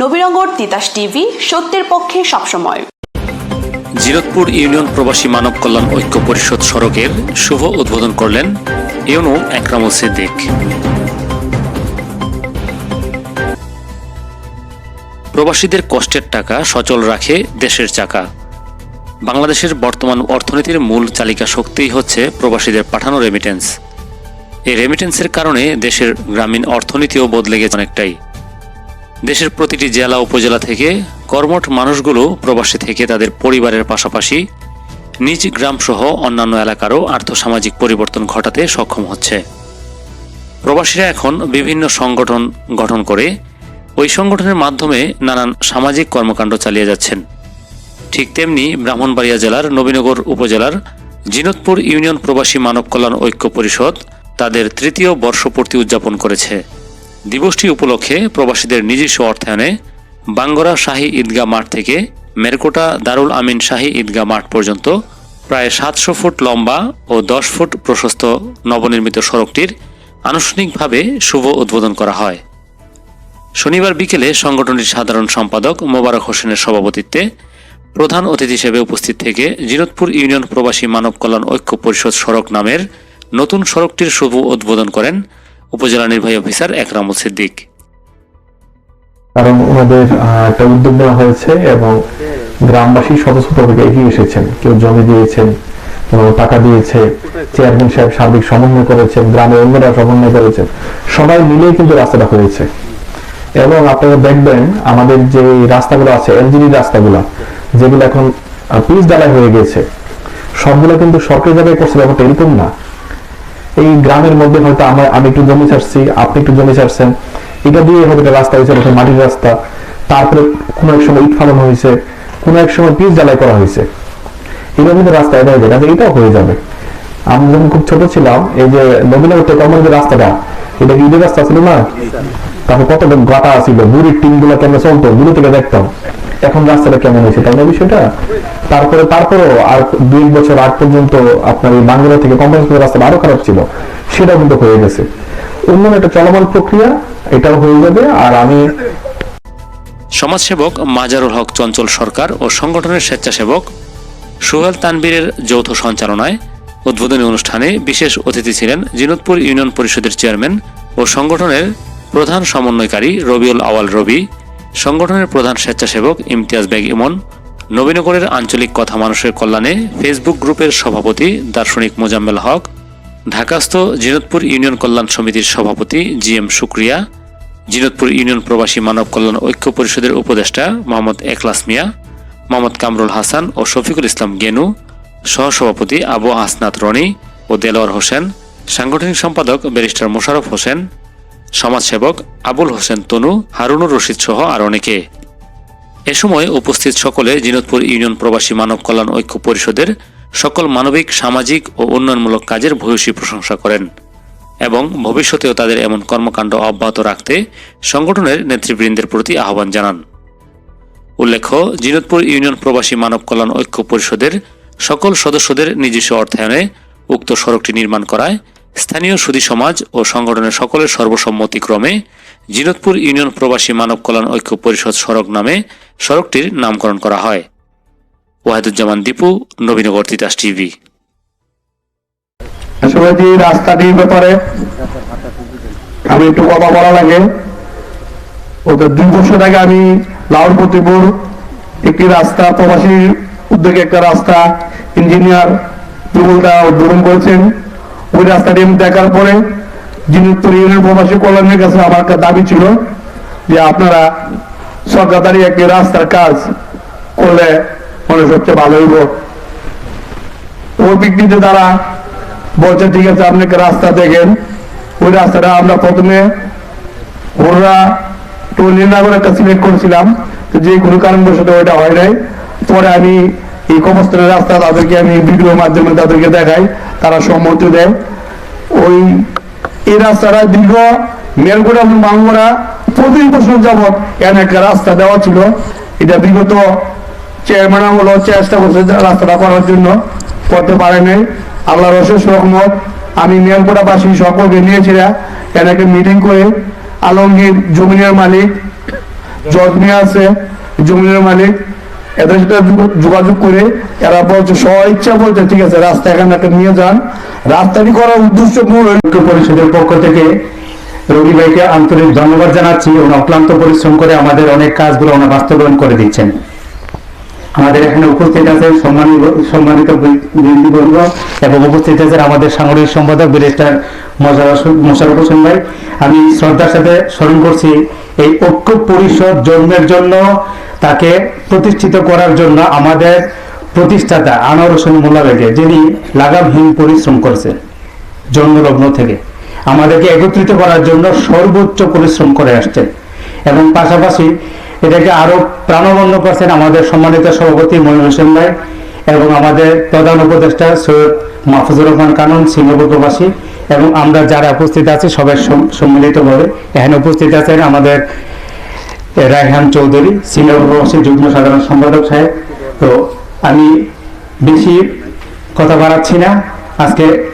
Nabinagar Titas TV, সত্যের পক্ষে সবসময়। জিরতপুর ইউনিয়ন প্রবাসী মানব কল্যাণ ঐক্য পরিষদ সড়কের শুভ উদ্বোধন করলেন ইউনো একরামুল সিদ্দিক। প্রবাসীদের কষ্টের টাকা সচল রাখে দেশের চাকা। বাংলাদেশের বর্তমান অর্থনীতির মূল চালিকা শক্তিই হচ্ছে প্রবাসীদের পাঠানো রেমিটেন্স এই রেমিটেন্সের কারণে দেশের গ্রামীণ অর্থনীতিও বদলে গেছে অনেকটাই। দেশের প্রতিটি জেলা, উপজেলা থেকে কর্মঠ মানুষগুলো প্রবাসী থেকে তাদের পরিবারের পাশাপাশি নিজ গ্রামসহ অন্যান্য এলাকারও আর্থসামাজিক পরিবর্তন ঘটাতে সক্ষম হচ্ছে। প্রবাসীরা এখন বিভিন্ন সংগঠন গঠন করে ওই সংগঠনের মাধ্যমে নানান সামাজিক কর্মকাণ্ড চালিয়ে যাচ্ছেন। ঠিক তেমনি ব্রাহ্মণবাড়িয়া জেলার, নবীনগর উপজেলার জিনতপুর ইউনিয়ন প্রবাসী মানব কল্যাণ ঐক্য পরিষদ তাদের তৃতীয় বর্ষপূর্তি উদযাপন করেছে। দিবসটি উপলক্ষে প্রবাসীদের নিজস্ব অর্থায়নে বাঙ্গরা শাহী ঈদগাহ মাঠ থেকে মেরকোটা দারুল আমিন শাহী ঈদগাহ মাঠ পর্যন্ত প্রায় সাতশো ফুট লম্বা ও দশ ফুট প্রশস্ত নবনির্মিত সড়কটির আনুষ্ঠানিকভাবে শুভ উদ্বোধন করা হয়। শনিবার বিকেলে সংগঠনটির সাধারণ সম্পাদক মোবারক হোসেনের সভাপতিত্বে প্রধান অতিথি হিসেবে উপস্থিত থেকে জিনতপুর ইউনিয়ন প্রবাসী মানব কল্যাণ ঐক্য পরিষদ সড়ক নামের নতুন সড়কটির শুভ উদ্বোধন করেন উপজেলা নির্বাহী অফিসার একরামুল সিদ্দিক। কারণ ওনাদের একটা উদ্যোগ নেওয়া হয়েছে এবং গ্রামবাসী স্বতঃস্ফূর্তভাবে এগিয়ে এসেছেন। কেউ জমি দিয়েছেন টাকা দিয়েছে, চেয়ারম্যান সাহেব সার্বিক সমন্বয় করেছেন, গ্রামের অন্যরা সমন্বয় করেছেন। সবাই মিলেই কিন্তু রাস্তাটা হয়েছে। এবং আপনারা দেখবেন, আমাদের যে রাস্তাগুলো আছে, এলজিডি রাস্তাগুলো, যেগুলো এখন পিচ ডালাই হয়ে গেছে, সবগুলো কিন্তু সরকারি জায়গায় করছে, ব্যাপারটা এরকম না। এই গ্রামের মধ্যে হয়তো আমার আমি একটু জমি ছাড়ছি আপনি একটু জমি ছাড়ছেন। এটা দিয়ে হয়তো রাস্তা হয়েছে প্রথমে মাটির রাস্তা। তারপরে কোনো এক সময় ইট ফালানো হয়েছে কোনো এক সময় পিচ জ্বালাই করা হয়েছে। এগুলো কিন্তু রাস্তা এটাই যায় কাজে এটাও হয়ে যাবে। আমি যখন খুব ছোট ছিলাম এই যে নবীনগর থেকে আমার যে রাস্তাটা এটা কি ইটের রাস্তা ছিল না? তারপর কত গাটা ছিল বুড়ির টিমগুলো কেমন চলতো দূরে থেকে দেখতাম। এখন রাস্তাটা কেমন হয়েছে, তাই না বিষয়টা? তারপরে, তারপরেও আর দুই বছর আগ পর্যন্ত আপনার এই বাংলা থেকে কম্পাস রাস্তা আরও খারাপ ছিল, সেটাও কিন্তু হয়ে গেছে। অন্যান্য একটা চলমান প্রক্রিয়া, এটাও হয়ে যাবে, আর আমি সমাজসেবক মাজারুল হক চঞ্চল সরকার ও সংগঠনের স্বেচ্ছাসেবক সোহেল তানবীরের যৌথ সঞ্চালনায় উদ্বোধনী অনুষ্ঠানে বিশেষ অতিথি ছিলেন জিনতপুর ইউনিয়ন পরিষদের চেয়ারম্যান ও সংগঠনের প্রধান সমন্বয়কারী রবিউল আওয়াল রবি সংগঠনের প্রধান স্বেচ্ছাসেবক ইমতিয়াজ বেগ ইমন, নবীনগরের আঞ্চলিক কথা মানুষের কল্যাণে ফেসবুক গ্রুপের সভাপতি দার্শনিক মোজাম্মেল হক, ঢাকাস্থ জিনতপুর ইউনিয়ন কল্যাণ সমিতির সভাপতি জি এম শুক্রিয়া জিনতপুর ইউনিয়ন প্রবাসী মানব কল্যাণ ঐক্য পরিষদের উপদেষ্টা মোহাম্মদ একলাস মিয়া, মোহাম্মদ কামরুল হাসান ও শফিকুল ইসলাম গেনু, সহসভাপতি আবু হাসনাত রনি ও দেলোয়ার হোসেন, সাংগঠনিক সম্পাদক ব্যারিস্টার মোশারফ হোসেন সমাজসেবক আবুল হোসেন তনু হারুনুর রশিদ সহ আর অনেকে। এ সময় উপস্থিত সকলে জিনতপুর ইউনিয়ন প্রবাসী মানব কল্যাণ ঐক্য পরিষদের সকল মানবিক, সামাজিক ও উন্নয়নমূলক কাজের ভূয়সী প্রশংসা করেন এবং ভবিষ্যতেও তাদের এমন কর্মকাণ্ড অব্যাহত রাখতে সংগঠনের নেতৃবৃন্দের প্রতি আহ্বান জানান। উল্লেখ্য জিনতপুর ইউনিয়ন প্রবাসী মানব কল্যাণ ঐক্য পরিষদের সকল সদস্যদের নিজস্ব অর্থায়নে উক্ত সড়কটি নির্মাণ করায় স্থানীয় সুদী সমাজ ও সংগঠনের সকলের সর্বসম্মতিক্রমে জিনতপুর ইউনিয়ন প্রবাসী মানব কল্যাণ ঐক্য পরিষদ সড়ক নামে সড়কটির নামকরণ করা হয়। ওয়াহিদুজ্জামান দীপু, নবীনগর তিতাস টিভি। রাস্তাটির ব্যাপারে আমি একটু কথা বলা লাগে। ওদের দুই বছর আগে আমি লাউর প্রতিপুর একটি রাস্তা প্রবাসী উদ্যোগে একটা রাস্তা ইঞ্জিনিয়ার দুবলদা উদ্বোধন করেছেন। ওই রাস্তাটি দেখার পরে জিনিসপুর ইউনিয়ন প্রবাসী কল্যাণের কাছে আমার দাবি ছিল যে আপনারা সরকারি একটি রাস্তার কাজ করলে মনে সবচেয়ে ভালো হইব। ওই ব্যক্তিতে তারা বলছে, ঠিক আছে, আপনি একটা রাস্তা দেখেন। ওই রাস্তাটা আমরা প্রথমে ওরা টলিনাগর একটা সিলেক্ট করেছিলাম। যে কোনো কারণবশত ওইটা হয় নাই। পরে আমি এই কবস্থানের রাস্তা তাদেরকে আমি ভিডিওর মাধ্যমে তাদেরকে দেখাই, তারা সম্মতি দেয়। ওই, এই রাস্তাটা দীর্ঘ মেলগোড়া এবং বাঙ্গোড়া প্রতিদিন বছর যাবৎ এমন একটা রাস্তা দেওয়া ছিল। এটা বিগত চেয়ারম্যান হলো চেষ্টা করছে রাস্তাটা করার জন্য। করতে পারে নাই। আল্লাহর অশেষ রহমত, আমি মেলকোটাবাসী সকলকে নিয়েছিলাম এনাকে মিটিং করে আলমগীর জমিনের মালিক, জজ আছে জমির মালিক এদের সাথে যোগাযোগ করে এরা বলছে স্ব ইচ্ছা বলছে, ঠিক আছে, রাস্তা এখানে একটা নিয়ে যান। রাস্তাটি করার উদ্দেশ্য মূল ঐক্য পরিষদের পক্ষ থেকে রবি ভাইকে আন্তরিক ধন্যবাদ জানাচ্ছি ওনার অক্লান্ত পরিশ্রম করে আমাদের অনেক কাজগুলো ওনার বাস্তবায়ন করে দিচ্ছেন। আমাদের এখানে উপস্থিত আছেন সম্মানিত সম্মানিত বৃন্দিবর্গ এবং উপস্থিত আছেন আমাদের সাংগঠনিক সম্পাদক ব্যারিস্টার মোশারফ হোসেন ভাই। আমি শ্রদ্ধার সাথে স্মরণ করছি, এই ঐক্য পরিষদ জন্মের জন্য, তাকে প্রতিষ্ঠিত করার জন্য আমাদের প্রতিষ্ঠাতা আনোয়ার হোসেন মোল্লা ভাইকে যিনি লাগামহীন পরিশ্রম করেছেন জন্মলগ্ন থেকে। আমাদেরকে একত্রিত করার জন্য সর্বোচ্চ পরিশ্রম করে আসছেন। এবং পাশাপাশি এটাকে আরও প্রাণবন্ত করছেন আমাদের সম্মানিত সভাপতি মনির হোসেন ভাই এবং আমাদের প্রধান উপদেষ্টা সৈয়দ মাহফুজুর রহমান কানন প্রবাসী এবং আমরা যারা উপস্থিত আছি সবাই সম- সম্মিলিতভাবে। এখানে উপস্থিত আছেন আমাদের রায়হান চৌধুরী প্রবাসী যুগ্ম সাধারণ সম্পাদক সাহেব। তো আমি বেশি কথা বাড়াচ্ছি না। আজকে